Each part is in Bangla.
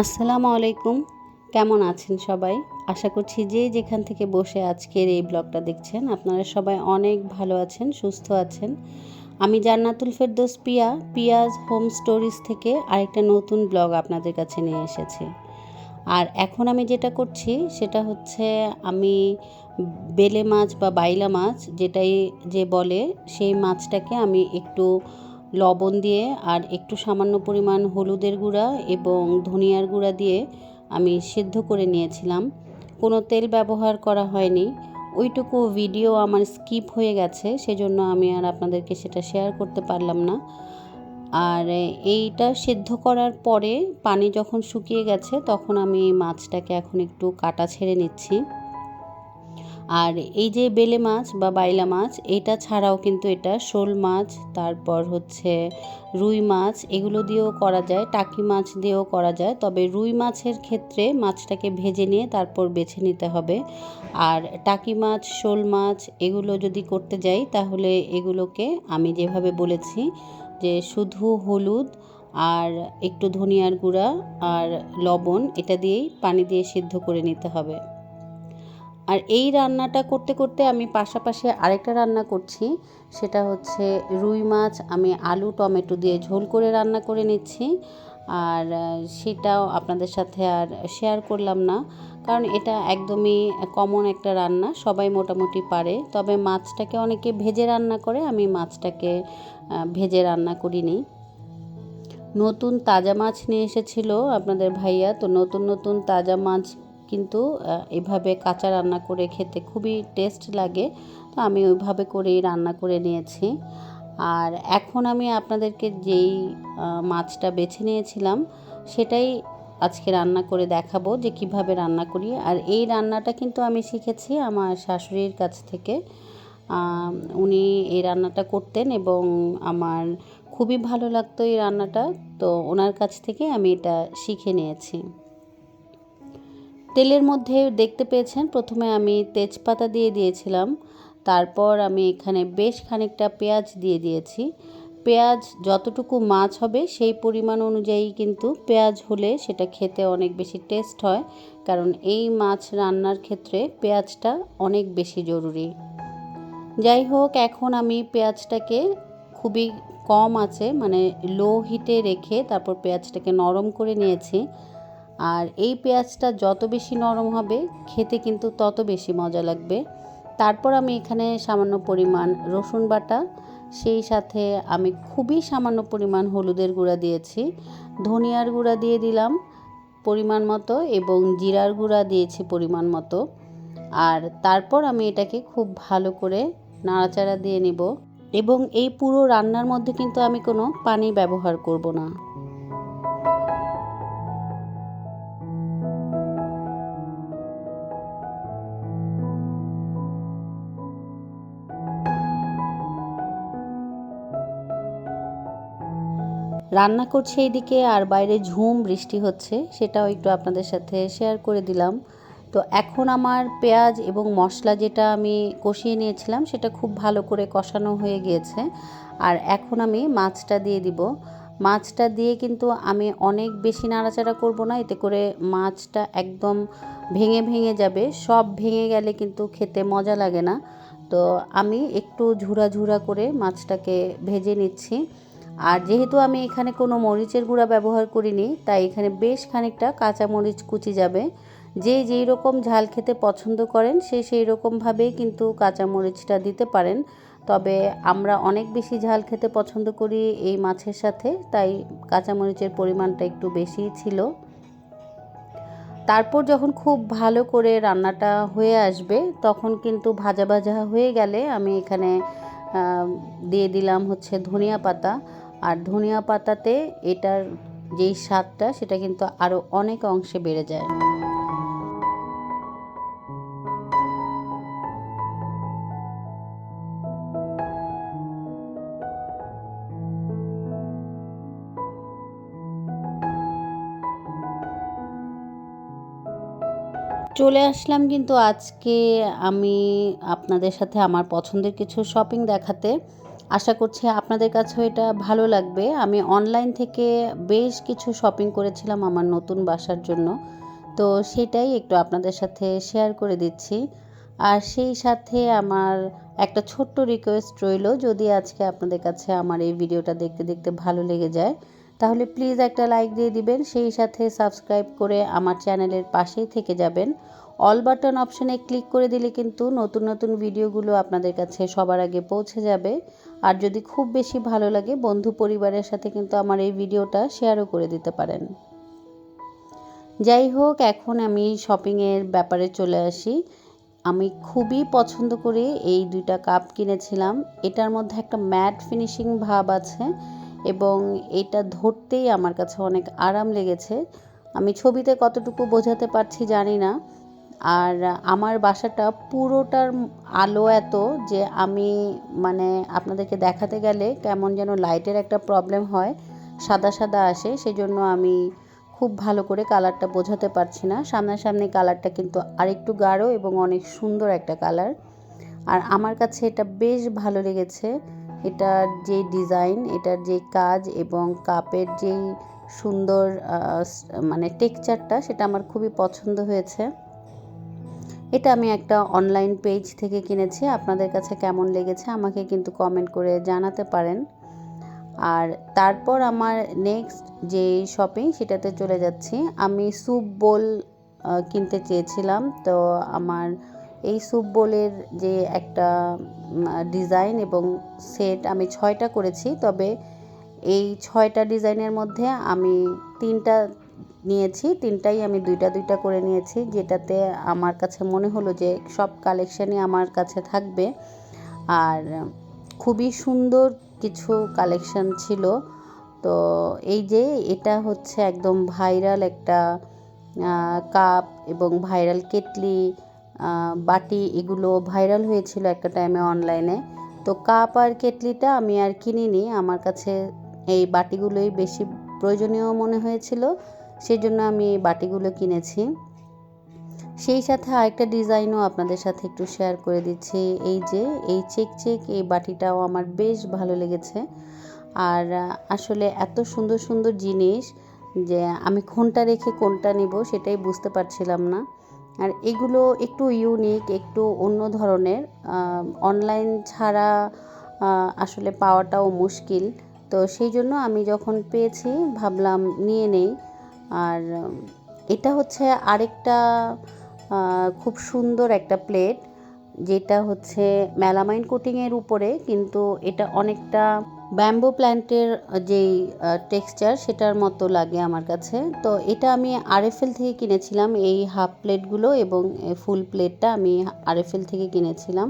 আসসালামু আলাইকুম। কেমন আছেন সবাই? আশা করছি যে যেখান থেকে বসে আজকের এই ব্লগটা দেখছেন, আপনারা সবাই অনেক ভালো আছেন, সুস্থ আছেন। আমি জান্নাতুল ফেরদোস পিয়া, পিয়াজ হোম স্টোরিজ থেকে আরেকটা নতুন ব্লগ আপনাদের কাছে নিয়ে এসেছি। আর এখন আমি যেটা করছি, সেটা হচ্ছে আমি বেলে মাছ বা বাইলা মাছ, যেটাই যে বলে, সেই মাছটাকে আমি একটু লবণ দিয়ে আর একটু সামান্য পরিমাণ হলুদের গুঁড়া এবং ধনিয়ার গুঁড়া দিয়ে আমি সিদ্ধ করে নিয়েছিলাম। কোনো তেল ব্যবহার করা হয়নি। ওইটুকু ভিডিও আমার স্কিপ হয়ে গেছে, সেজন্য আমি আর আপনাদেরকে সেটা শেয়ার করতে পারলাম না। আর এইটা সিদ্ধ করার পরে পানি যখন শুকিয়ে গেছে, তখন আমি মাছটাকে এখন একটু কাটা ছেড়ে নিচ্ছি। আর এই যে বেলে মাছ বা বাইলা মাছ, এটা ছাড়াও কিন্তু এটা শোল মাছ, তারপর হচ্ছে রুই মাছ, এগুলো দিয়েও করা যায়, টাকি মাছ দিয়েও করা যায়। তবে রুই মাছের ক্ষেত্রে মাছটাকে ভেজে নিয়ে তারপর বেছে নিতে হবে। আর টাকি মাছ, শোল মাছ, এগুলো যদি করতে যাই, তাহলে এগুলোকে আমি যেভাবে বলেছি যে শুধু হলুদ আর একটু ধনিয়ার গুঁড়া আর লবণ, এটা দিয়েই পানি দিয়ে সিদ্ধ করে নিতে হবে। আর এই রান্নাটা করতে করতে আমি পাশাপাশি আরেকটা রান্না করছি, সেটা হচ্ছে রুই মাছ। আমি আলু, টমেটো দিয়ে ঝোল করে রান্না করে নিচ্ছি। আর সেটাও আপনাদের সাথে আর শেয়ার করলাম না। কারণ এটা একদমই কমন একটা রান্না, সবাই মোটামুটি পারে। তবে মাছটাকে অনেকে ভেজে রান্না করে, আমি মাছটাকে ভেজে রান্না করিনি। নতুন তাজা মাছ নিয়ে এসেছিল আপনাদের ভাইয়া। তো নতুন নতুন তাজা মাছ কিন্তু এভাবে কাঁচা রান্না করে খেতে খুবই টেস্ট লাগে। তো আমি ওইভাবে করেই রান্না করে নিয়েছি। আর এখন আমি আপনাদেরকে যেই মাছটা বেছে নিয়েছিলাম, সেটাই আজকে রান্না করে দেখাবো যে কীভাবে রান্না করি। আর এই রান্নাটা কিন্তু আমি শিখেছি আমার শাশুড়ির কাছ থেকে। উনি এই রান্নাটা করতেন এবং আমার খুবই ভালো লাগতো এই রান্নাটা। তো ওনার কাছ থেকে আমি এটা শিখে নিয়েছি। তেলের মধ্যে দেখতে পেয়েছেন, প্রথমে আমি তেজপাতা দিয়ে দিয়েছিলাম, তারপর আমি এখানে বেশ খানিকটা পেঁয়াজ দিয়ে দিয়েছি। পেঁয়াজ যতটুকু মাছ হবে সেই পরিমাণ অনুযায়ী কিন্তু পেঁয়াজ হলে সেটা খেতে অনেক বেশি টেস্ট হয়, কারণ এই মাছ রান্নার ক্ষেত্রে পেঁয়াজটা অনেক বেশি জরুরি। যাই হোক, এখন আমি পেঁয়াজটাকে খুবই কম আছে মানে লো হিটে রেখে তারপর পেঁয়াজটাকে নরম করে নিয়েছি। আর এই পেঁয়াজটা যত বেশি নরম হবে, খেতে কিন্তু তত বেশি মজা লাগবে। তারপর আমি এখানে সামান্য পরিমাণ রসুন বাটা, সেই সাথে আমি খুবই সামান্য পরিমাণ হলুদের গুঁড়া দিয়েছি, ধনিয়ার গুঁড়া দিয়ে দিলাম পরিমাণ মতো এবং জিরার গুঁড়া দিয়েছি পরিমাণ মতো। আর তারপর আমি এটাকে খুব ভালো করে নাড়াচাড়া দিয়ে নেব এবং এই পুরো রান্নার মধ্যে কিন্তু আমি কোনো পানি ব্যবহার করব না। রান্না করছে এইদিকে আর বাইরে ঝুম বৃষ্টি হচ্ছে, সেটাও একটু আপনাদের সাথে শেয়ার করে দিলাম। তো এখন আমার পেঁয়াজ এবং মশলা যেটা আমি কষিয়ে নিয়েছিলাম, সেটা খুব ভালো করে কষানো হয়ে গিয়েছে। আর এখন আমি মাছটা দিয়ে দিব। মাছটা দিয়ে কিন্তু আমি অনেক বেশি নাড়াচাড়া করব না, এতে করে মাছটা একদম ভেঙে ভেঙে যাবে। সব ভেঙে গেলে কিন্তু খেতে মজা লাগে না। তো আমি একটু ঝুরা ঝুরা করে মাছটাকে ভেজে নিচ্ছি। আর যেহেতু আমি এখানে কোনো মরিচের গুঁড়া ব্যবহার করিনি, তাই এখানে বেশ খানিকটা কাঁচা মরিচ কুচি যাবে। যে যেই রকম ঝাল খেতে পছন্দ করেন, সে সেই রকমভাবেই কিন্তু কাঁচা মরিচটা দিতে পারেন। তবে আমরা অনেক বেশি ঝাল খেতে পছন্দ করি এই মাছের সাথে, তাই কাঁচামরিচের পরিমাণটা একটু বেশিই ছিল। তারপর যখন খুব ভালো করে রান্নাটা হয়ে আসবে, তখন কিন্তু ভাজা ভাজা হয়ে গেলে আমি এখানে দিয়ে দিলাম হচ্ছে ধনিয়া পাতা। আর ধনিয়া পাতাতে এটার যেই স্বাদটা, সেটা কিন্তু আরও অনেক অংশে বেড়ে যায়। চলে আসলাম কিন্তু আজকে আমি আপনাদের সাথে আমার পছন্দের কিছু শপিং দেখাতে। আশা করছি আপনাদের কাছেও এটা ভালো লাগবে। আমি অনলাইন থেকে বেশ কিছু শপিং করেছিলাম আমার নতুন বাসার জন্য। তো সেটাই একটু আপনাদের সাথে শেয়ার করে দিচ্ছি। আর সেই সাথে আমার একটা ছোট্ট রিকোয়েস্ট রইল, যদি আজকে আপনাদের কাছে আমার এই ভিডিওটা দেখতে দেখতে ভালো লেগে যায়, তাহলে প্লিজ একটা লাইক দিয়ে দিবেন। সেই সাথে সাবস্ক্রাইব করে আমার চ্যানেলের পাশেই থেকে যাবেন। অল বাটন অপশানে ক্লিক করে দিলে কিন্তু নতুন নতুন ভিডিওগুলো আপনাদের কাছে সবার আগে পৌঁছে যাবে। আর যদি খুব বেশি ভালো লাগে, বন্ধু পরিবারের সাথে কিন্তু আমার এই ভিডিওটা শেয়ারও করে দিতে পারেন। যাই হোক, এখন আমি শপিংয়ের ব্যাপারে চলে আসি। আমি খুবই পছন্দ করে এই দুইটা কাপ কিনেছিলাম। এটার মধ্যে একটা ম্যাট ফিনিশিং ভাব আছে এবং এটা ধরতেই আমার কাছে অনেক আরাম লেগেছে। আমি ছবিতে কতটুকু বোঝাতে পারছি জানি না। আর আমার বাসাটা পুরোটার আলো এত যে আমি মানে আপনাদেরকে দেখাতে গেলে কেমন যেন লাইটের একটা প্রবলেম হয়, সাদা সাদা আসে সেই জন্য আমি খুব ভালো করে কালারটা বোঝাতে পারছি না। সামনাসামনি কালারটা কিন্তু আরেকটু গাঢ় এবং অনেক সুন্দর একটা কালার। আর আমার কাছে এটা বেশ ভালো লেগেছে। এটার যে ডিজাইন, এটার যে কাজ এবং কাপের যেই সুন্দর মানে টেক্সচারটা, সেটা আমার খুবই পছন্দ হয়েছে। এটা আমি একটা অনলাইন পেজ থেকে কিনেছি। আপনাদের কাছে কেমন লেগেছে আমাকে কিন্তু কমেন্ট করে জানাতে পারেন। আর তারপর আমার নেক্সট যে শপিং সেটাতে চলে যাচ্ছি। আমি স্যুপ বোল কিনতে চেয়েছিলাম। তো আমার এই স্যুপ বোলের যে একটা ডিজাইন এবং সেট আমি ছয়টা করেছি। তবে এই ছয়টা ডিজাইনের মধ্যে আমি তিনটা নিয়েছি, তিনটাই আমি দুইটা দুইটা করে নিয়েছি, যেটাতে আমার কাছে মনে হলো যে সব কালেকশানই আমার কাছে থাকবে। আর খুবই সুন্দর কিছু কালেকশান ছিল। তো এই যে এটা হচ্ছে একদম ভাইরাল একটা কাপ এবং ভাইরাল কেটলি বাটি, এগুলো ভাইরাল হয়েছিল একটা টাইমে অনলাইনে তো কাপ আর কেটলিটা আমি আর কিনিনি, আমার কাছে এই বাটিগুলোই বেশি প্রয়োজনীয় মনে হয়েছিল। সেই জন্য আমি এই বাটিগুলো কিনেছি। সেই সাথে আরেকটা ডিজাইনও আপনাদের সাথে একটু শেয়ার করে দিচ্ছি। এই যে, এই চেক চেক এই বাটিটাও আমার বেশ ভালো লেগেছে। আর আসলে এত সুন্দর সুন্দর জিনিস যে আমি কোনটা রেখে কোনটা নিব সেটাই বুঝতে পারছিলাম না। আর এগুলো একটু ইউনিক একটু অন্য ধরনের অনলাইন ছাড়া আসলে পাওয়াটাও মুশকিল। তো সেই জন্য আমি যখন পেয়েছি, ভাবলাম নিয়ে নেই। আর এটা হচ্ছে আরেকটা খুব সুন্দর একটা প্লেট, যেটা হচ্ছে মেলামাইন কোটিংয়ের উপরে, কিন্তু এটা অনেকটা ব্যাম্বো প্ল্যান্টের যেই টেক্সচার, সেটার মতো লাগে আমার কাছে। তো এটা আমি আরএফএল থেকে কিনেছিলাম, এই হাফ প্লেটগুলো এবং ফুল প্লেটটা আমি আরএফএল থেকে কিনেছিলাম।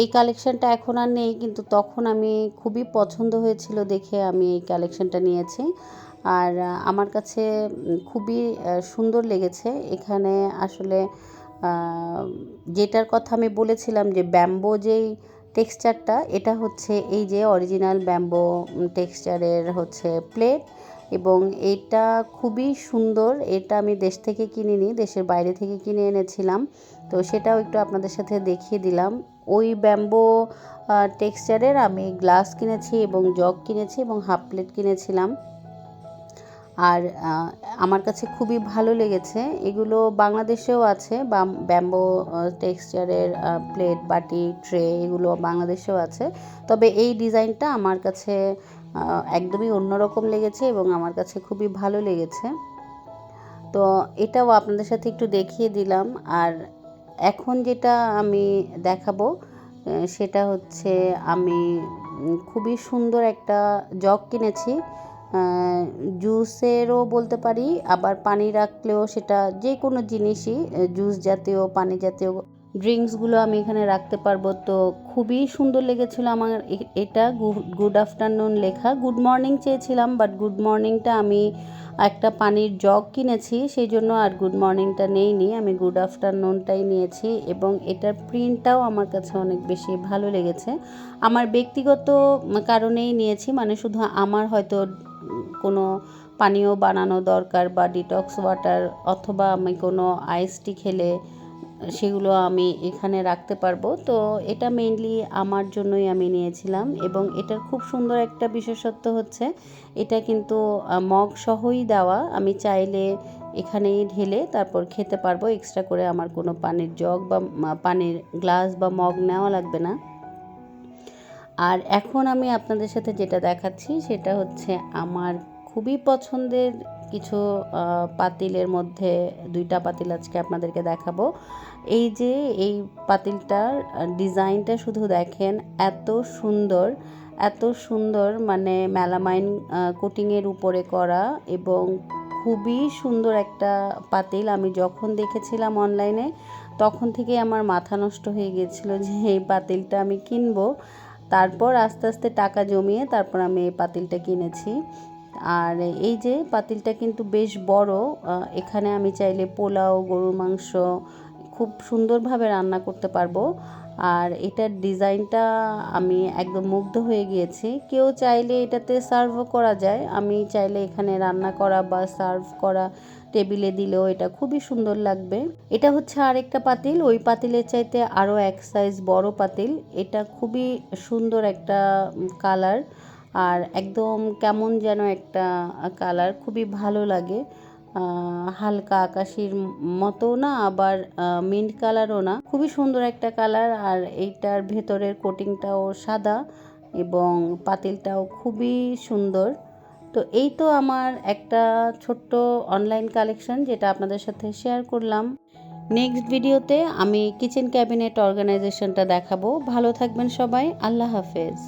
এই কালেকশানটা এখন আর নেই, কিন্তু তখন আমি খুবই পছন্দ হয়েছিল দেখে আমি এই কালেকশানটা নিয়েছি। আর আমার কাছে খুবই সুন্দর লেগেছে। এখানে আসলে যেটার কথা আমি বলেছিলাম যে ব্যাম্বো যেই টেক্সচারটা, এটা হচ্ছে এই যে অরিজিনাল ব্যাম্বো টেক্সচারের হচ্ছে প্লেট এবং এটা খুবই সুন্দর। এটা আমি দেশ থেকে কিনিনি, দেশের বাইরে থেকে কিনে এনেছিলাম। তো সেটাও একটু আপনাদের সাথে দেখিয়ে দিলাম। ওই ব্যাম্বো টেক্সচারের আমি গ্লাস কিনেছি এবং জগ কিনেছি এবং হাফ প্লেট কিনেছিলাম। আর আমার কাছে খুবই ভালো লেগেছে। এগুলো বাংলাদেশেও আছে, বা ব্যাম্বো টেক্সচারের প্লেট, বাটি, ট্রে, এগুলো বাংলাদেশেও আছে। তবে এই ডিজাইনটা আমার কাছে একদমই অন্যরকম লেগেছে এবং আমার কাছে খুবই ভালো লেগেছে। তো এটাও আপনাদের সাথে একটু দেখিয়ে দিলাম। আর এখন যেটা আমি দেখাবো সেটা হচ্ছে আমি খুবই সুন্দর একটা জগ কিনেছি। জুসেরও বলতে পারি, আবার পানি রাখলেও সেটা যে কোনো জিনিসই জুস জাতীয়, পানি জাতীয় ড্রিঙ্কসগুলো আমি এখানে রাখতে পারব। তো খুবই সুন্দর লেগেছিলো আমার এটা। গুড আফটারনুন লেখা। গুড মর্নিং চেয়েছিলাম বাট গুড মর্নিংটা আমি একটা পানির জগ কিনেছি, সেই জন্য আর গুড মর্নিংটা নেইনি। আমি গুড আফটারনুনটাই নিয়েছি এবং এটার প্রিন্টটাও আমার কাছে অনেক বেশি ভালো লেগেছে। আমার ব্যক্তিগত কারণেই নিয়েছি মানে শুধু আমার হয়তো কোনো পানীয় বানানো দরকার বা ডিটক্স ওয়াটার অথবা আমি কোনো আইস টি খেলে সেগুলো আমি এখানে রাখতে পারব। তো এটা মেইনলি আমার জন্যই আমি নিয়েছিলাম এবং এটার খুব সুন্দর একটা বিশেষত্ব হচ্ছে, এটা কিন্তু মগ সহই দেওয়া। আমি চাইলে এখানেই ঢেলে তারপর খেতে পারব। এক্সট্রা করে আমার কোনো পানির জগ বা পানির গ্লাস বা মগ নেওয়া লাগবে না। আর এখন আমি আপনাদের সাথে যেটা দেখাচ্ছি সেটা হচ্ছে আমার খুবই পছন্দের কিছু পাতিলের মধ্যে দুইটা পাতিল আজকে আপনাদেরকে দেখাবো। এই যে, এই পাতিলটার ডিজাইনটা শুধু দেখেন এত সুন্দর এত সুন্দর মানে মেলামাইন কোটিংয়ের উপরে করা এবং খুবই সুন্দর একটা পাতিল। আমি যখন দেখেছিলাম অনলাইনে, তখন থেকে আমার মাথা নষ্ট হয়ে গিয়েছিল যে এই পাতিলটা আমি কিনবো। তারপর আস্তে আস্তে টাকা জমিয়ে তারপর আমি এই পাতিলটা কিনেছি। আর এই যে পাতিলটা কিন্তু বেশ বড় এখানে আমি চাইলে পোলাও, গরুর মাংস খুব সুন্দরভাবে রান্না করতে পারব। আর এটার ডিজাইনটা আমি একদম মুগ্ধ হয়ে গিয়েছি। কেউ চাইলে এটাতে সার্ভও করা যায়। আমি চাইলে এখানে রান্না করা বা সার্ভ করা টেবিলে দিলেও এটা খুবই সুন্দর লাগবে। এটা হচ্ছে আরেকটা পাতিল। ওই পাতিলের চাইতে আরও এক সাইজ বড় পাতিল। এটা খুবই সুন্দর একটা কালার আর একদম কেমন যেন একটা কালার খুবই ভালো লাগে। হালকা আকাশির মতো না, আবার মিন্ট কালারও না। খুবই সুন্দর একটা কালার আর এইটার ভেতরের কোটিংটাও সাদা এবং পাতিলটাও খুবই সুন্দর। তো এই তো আমার একটা ছোট্ট অনলাইন কালেকশন যেটা আপনাদের সাথে শেয়ার করলাম। নেক্সট ভিডিওতে আমি কিচেন ক্যাবিনেট অর্গানাইজেশনটা দেখাবো। ভালো থাকবেন সবাই, আল্লাহ হাফেজ।